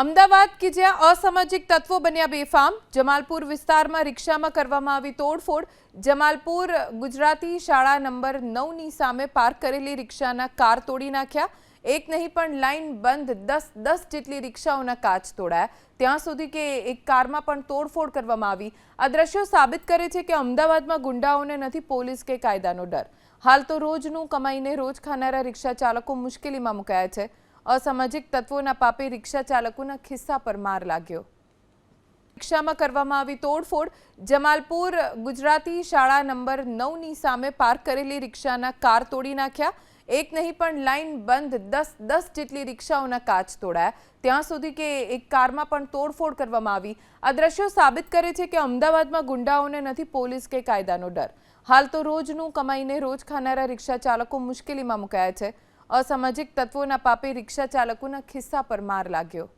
અમદાવાદ કે જ્યાં અસામાજિક તત્વો બન્યા બેફામ, જમાલપુર વિસ્તારમાં રિક્ષામાં કરવામાં આવી તોડફોડ, જમાલપુર ગુજરાતી શાળા નંબર નવની સામે પાર્ક કરેલી રિક્ષાના કાર તોડી નાખ્યા. એક નહીં પણ લાઈન બંધ દસ દસ જેટલી રિક્ષાઓના કાચ તોડાયા. ત્યાં સુધી કે એક કારમાં પણ તોડફોડ કરવામાં આવી. આ દ્રશ્યો સાબિત કરે છે કે અમદાવાદમાં ગુંડાઓને નથી પોલીસ કે કાયદાનો ડર. હાલ તો રોજનું કમાઈને રોજ ખાનારા રિક્ષા ચાલકો મુશ્કેલીમાં મુકાયા છે. અસામાજિક તત્વોના પાપે રિક્ષા ચાલકોના ખિસ્સા પર માર લાગ્યો. રિક્ષામાં કરવામાં આવી તોડફોડ જમાલપુર ગુજરાતી શાળા નંબર નવની સામે પાર્ક કરેલી રિક્ષાના કાર તોડી નાખ્યા. એક નહીં પણ લાઈન બંધ દસ દસ જેટલી રિક્ષાઓના કાચ તોડાયા. ત્યાં સુધી કે એક કારમાં પણ તોડફોડ કરવામાં આવી. આ દ્રશ્યો સાબિત કરે છે કે અમદાવાદમાં ગુંડાઓને નથી, પોલીસ કે કાયદાનો ડર. હાલ તો રોજનું કમાઈને રોજ ખાનારા રિક્ષા ચાલકો મુશ્કેલીમાં મુકાયા છે. અસામાજિક તત્વોના પાપે રિક્ષા ચાલકોના ખિસ્સા પર માર લાગ્યો.